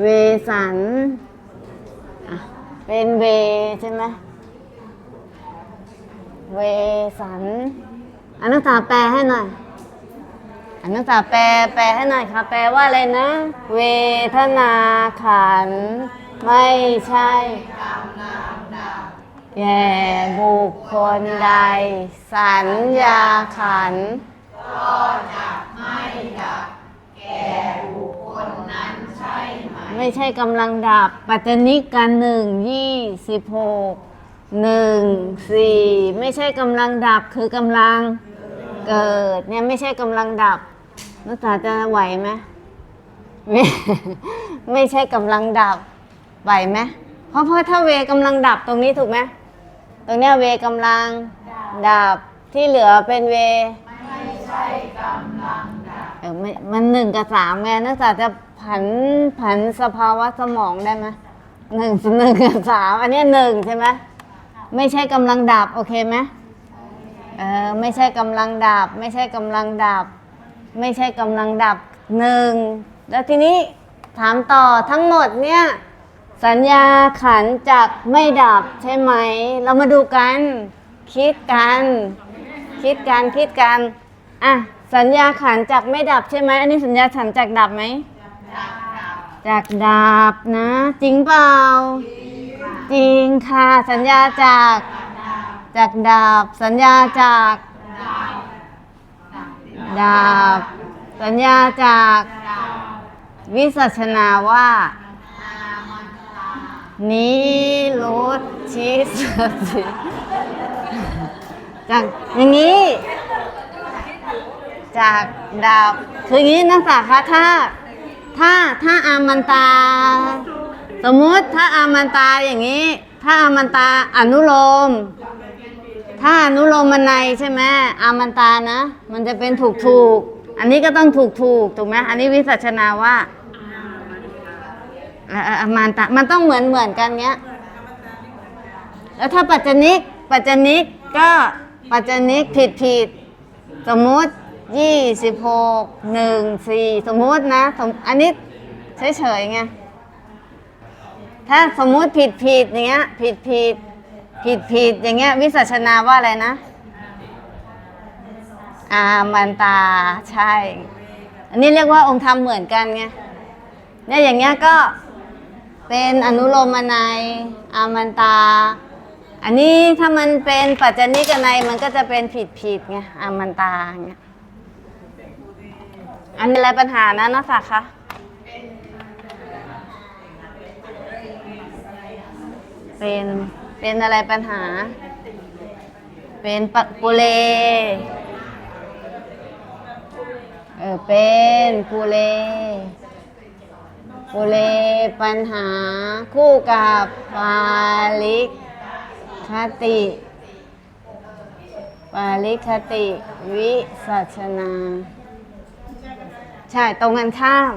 เวสันเป็นเวใช่ไหมเวสันอนุสาแปลให้หน่อยอนุสาแปลแปลให้หน่อยค่ะ แปลว่าอะไรนะ เวทนาขัน ไม่ใช่แก่บุคคลใด สัญญาขันธ์ ไม่ใช่กำลังดับ ปัจจนิกกันหนึ่งยี่สิบหกหนึ่งสี่ไม่ใช่กำลังดับคือกำลังเกิดเนี่ยไม่ใช่กำลังดับนักศึกษาจะไหวไหมไม่ไม่ใช่กำลังดับไหวไหมเพราะเพราะถ้าเวกำลังดับตรงนี้ถูกไหมตรงเนี้ยเวกำลังดับที่เหลือเป็นเวเออไม่ มันหนึ่งกับสามไงนักศึกษาจะผันผันสภาวะสมองได้ไหมหนึ่งหนึ่งกับสามอันนี้หนึ่งใช่ไหมไม่ใช่กำลังดับโอเคไหมเออไม่ใช่กำลังดับ ไม่ใช่กำลังดับ ไม่ใช่กำลังดับหนึ่งแล้วทีนี้ถามต่อทั้งหมดเนี่ยสัญญาขันจักไม่ดับใช่ไหม เรามาดูกัน คิดกัน คิดกันคิดกันอะ สัญญาขันจากไม่ดับใช่ไหมอันนี้สัญญาขันจากดับไหมจากดับนะ จริงเปล่า จริงค่ะ สัญญาจากจากดับ สัญญาจากดับ สัญญาจากวิสัชนาว่านี้รถชีสติจากอย่างนี้ จากดาบคืออย่างนี้นักศึกษาคะถ้าถ้าถ้าอามันตา สมมุติถ้าอามันตาอย่างนี้ ถ้าอามันตาอนุโลม ถ้าอนุโลมมันในใช่ไหมอามันตานะ มันจะเป็นถูกถูกอันนี้ก็ต้องถูกถูกถูกไหมอันนี้วิสัชนาว่าอ่าอ่าอามันตามันต้องเหมือนเหมือนกันเนี้ยแล้วถ้าปัจจนิกปัจจนิกก็ปัจจนิกผิดผิดสมมุติ ยี่สิบหกหนึ่งสี่สมมุตินะสมอันนี้เฉยๆไงถ้าสมมุติผิดผิดอย่างเงี้ยผิดผิดผิดผิดอย่างเงี้ย วิสัชนาว่าอะไรนะ อามันตาใช่ อันนี้เรียกว่าองค์ธรรมเหมือนกันไงเนี่ยอย่างเงี้ยก็เป็นอนุโลมนัยอามันตา อันนี้ถ้ามันเป็นปัจจนิกนัยมันก็จะเป็นผิดผิดไงอามันตาเงี้ย อันนี้อะไรปัญหานะนักศึกษาคะเป็นเป็นอะไรปัญหา เป็นปักปุเลเออเป็นปุเลปุเลปัญหา คู่กับปาลิกคติปาลิกคติวิสัชนา ใช่ตรงกันข้าม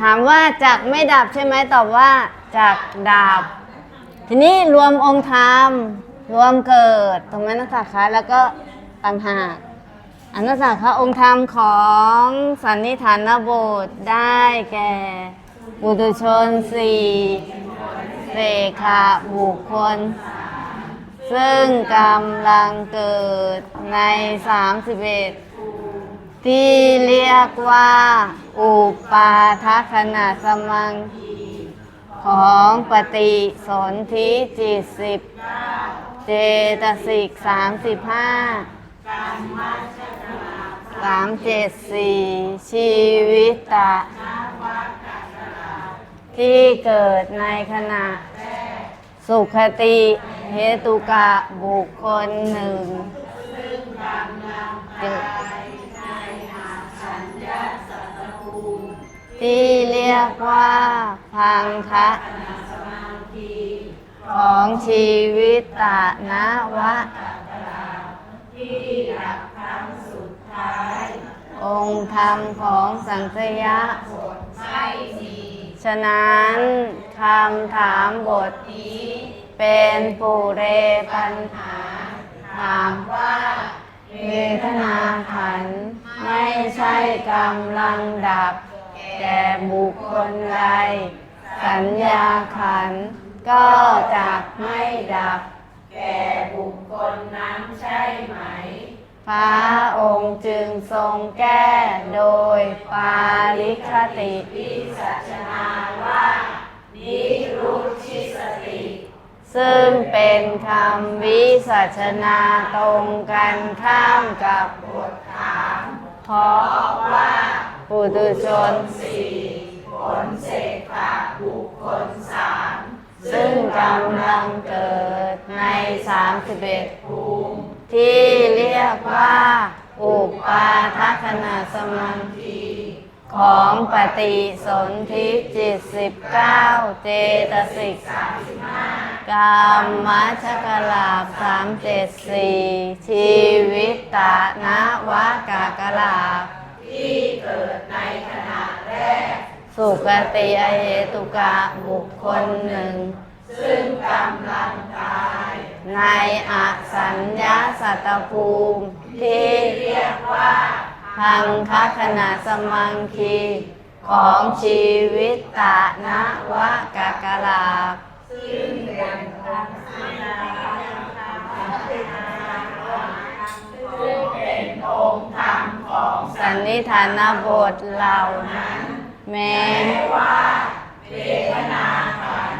ถามว่าจากไม่ดับใช่ไหมตอบว่าจากดับ ทีนี้รวมองค์ธรรม รวมเกิดตรงนั้นนักศึกษาแล้วก็ต่างหากอนนักศึกษาองค์ธรรมของสันนิฐานบทได้แก่บุตุชนสี่เสขะบุคคล ซึ่งกำลังเกิดใน 31 ที่เรียกว่า อุปาทัขณะสมังของปฏิสนธิจิตสิบเจตสิกสามสิบห้าสามเจ็ดสี่ชีวิตตะที่เกิดในขณะ สุขติเหตุกะบุคคลหนึ่ง ในหาสัญญาสัตตภูมิที่เรียกว่าพังคะขณะสมาธิของชีวิตตะนะวะ ตัตาที่หลักครั้งสุดท้ายองค์ธรรมของสังสยะ ผลไม่มีฉะนั้นคำถามบทนี้ นี้เป็นปุเรปัญหา ถามว่า เวทนาขันไม่ใช่กำลังดับแก่บุคคลใดสัญญาขันก็จะไม่ดับ แก่บุคคลนั้นใช่ไหม พระองค์จึงทรงแก้โดยปาลิคติ วิสัชนาว่า นิรุชิ ซึ่งเป็นคำวิสัชนาตรงกันข้ามกับบทถามเพราะว่าปุถุชนสี่ผลเสกขะบุคคลสามซึ่งกำลังเกิดใน31ภูมิที่เรียกว่า อุปาทัคณะสมังคี ของปฏิสนธิจิต19เก้าเจตสิกกามมัชกลาบ374ชีวิตตานะวากากลาบที่เกิดในขณะแรก สุกติอเหตุกะบุคคลหนึ่ง ซึ่งกำลังตาย ในอสัญญาสัตตภูมิที่เรียกว่า พังคขณะสมังคีของชีวิตตานะวะกะกะลาบซึ่งเป็นองค์อาซึ่งเป็นองค์ธรรมของสันนิธานบทเหล่านั้น แม้ว่าเวทนาขัน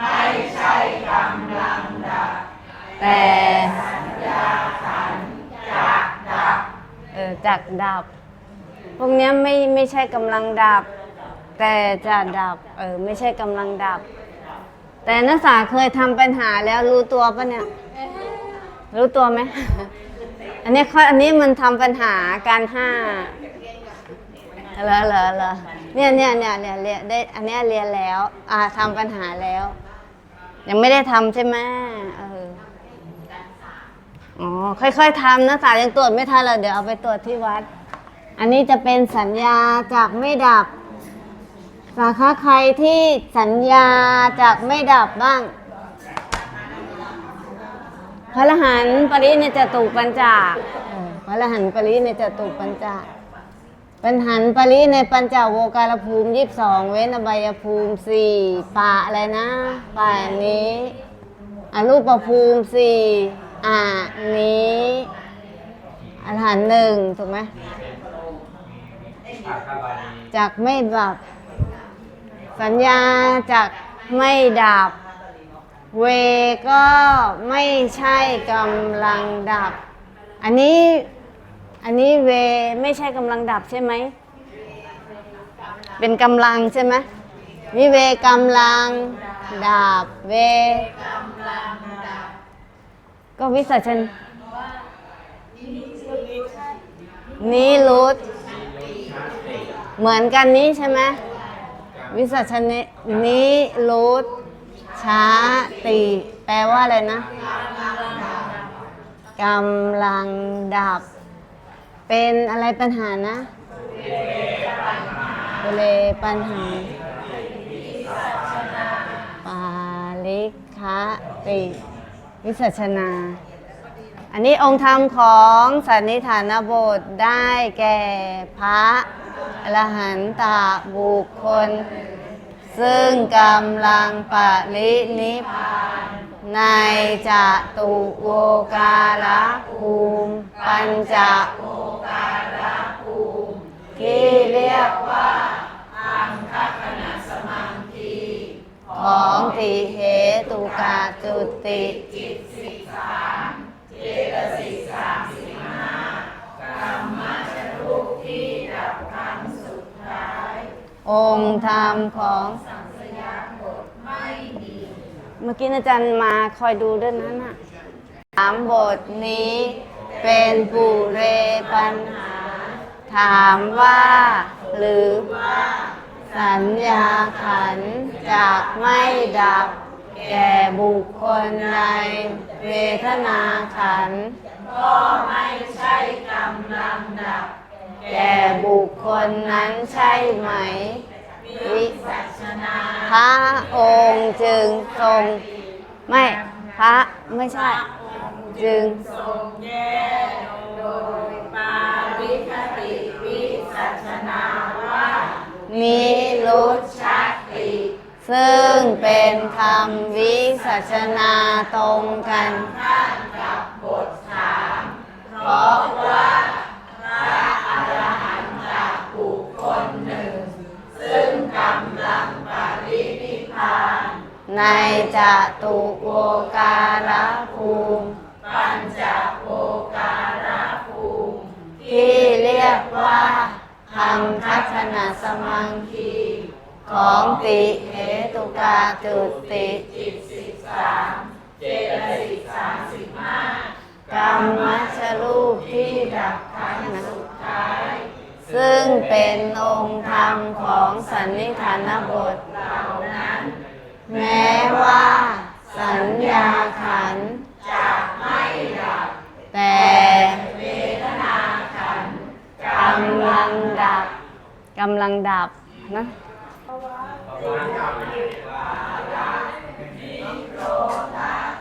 ไม่ใช่กำลังดับแต่สัญญาขัน เออจักดับ พวกเนี้ยไม่ไม่ใช่กำลังดับ แต่จะดับเออไม่ใช่กำลังดับ แต่นักศึกษาเคยทำปัญหาแล้วรู้ตัวปะเนี่ย รู้ตัวไหม อันนี้ข้ออันนี้มันทำปัญหาการห้าเหรอเหรอเหรอเนี่ยเนี่ยเนี่ยเนี่ยเรียนได้อันเนี้ยเรียนแล้ว อ่าทำปัญหาแล้ว ยังไม่ได้ทำใช่ไหมเออ อ๋อ ค่อยๆทำนะสายังตรวจไม่ทันเลยเดี๋ยวเอาไปตรวจที่วัด อันนี้จะเป็นสัญญาจากไม่ดับ สาขาใครที่สัญญาจากไม่ดับบ้าง พระรหันต์ปริเนจตุปัญจาพระรหันต์ปริเนจตุปัญจาปัญหันปริในปัญจโวการภูมิยี่สิบสองเว้นอบายภูมิสี่ป่าอะไรนะป่านี้อรูปภูมิสี่ อ่านี้อรหันต์หนึ่งถูกไหมจากไม่ดับ สัญญาจากไม่ดับ เวก็ไม่ใช่กำลังดับ อันนี้อันนี้เวไม่ใช่กำลังดับใช่ไหม เป็นกำลังใช่ไหมวิเวกำลังดับเว ก็วิสัชนนี้รุดเหมือนกันนี้ใช่ไหมวิสัชนนี้รุดช้าติ แปลว่าอะไรนะกำลังดับ เป็นอะไรปัญหานะเวเลปัญหา ปาลิคะติ วิสัชนา อันนี้องค์ธรรมของสันนิฐานบทได้แก่พระอรหันตบุคคล ซึ่งกำลังปรินิพานในจตุโวการะภูมิ ปัญจโวการะภูมิ ที่เรียกว่า ของติเหตุกาจุติจิตสิสามเจตสิกสามสิบห้ากรรมชรูปที่ดับครั้งสุดท้าย องค์ธรรมของสังสยาบทไม่ดีเมื่อกี้อาจารย์มาคอยดูด้วยนะน่ะสามบทนี้เป็นปุเรปัญหา ถามว่าหรือว่า สัญญาขันจากไม่ดับ แก่บุคคลในเวทนาขันก็ไม่ใช่กำลังดับ แก่บุคคลนั้นใช่ไหม วิสัชนาพระองค์จึงทรง ไม่พระไม่ใช่ จึงทรงแก้โดยปาริคติวิสัชนา นิรุตชักติซึ่งเป็นคำวิสัชนาตรงกันข้ามกับบทสามเพราะว่าพระอรหันต์จากบุคคลหนึ่ง ซึ่งกำลังปรินิพาน ในจตุโวการ อังคัจนะสมังคีของติเหตุกาจุติจิตสิบสามเจตสิกสามสิบห้ากรรมมัชลูกที่ดับขันงสุดท้าย ซึ่งเป็นองค์ธรรมของสันนิธานบทเหล่านั้น แม้ว่าสัญญาขันจะไม่ดับแต่ กำลังดับกำลังดับนะกำลังดับ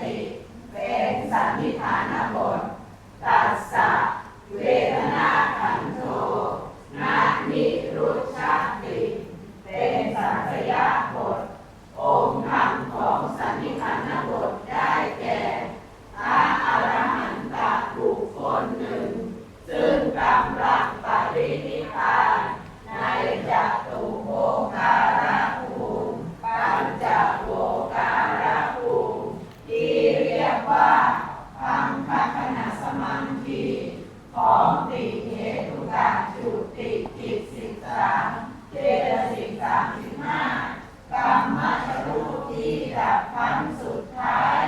ติเป็นสันนิฐานบทตัสสะเวท ของติเหตุการจุติจิตสิบสามเจตสิกสามสิบห้ากรรมมรูปที่ดับครั้สุดท้าย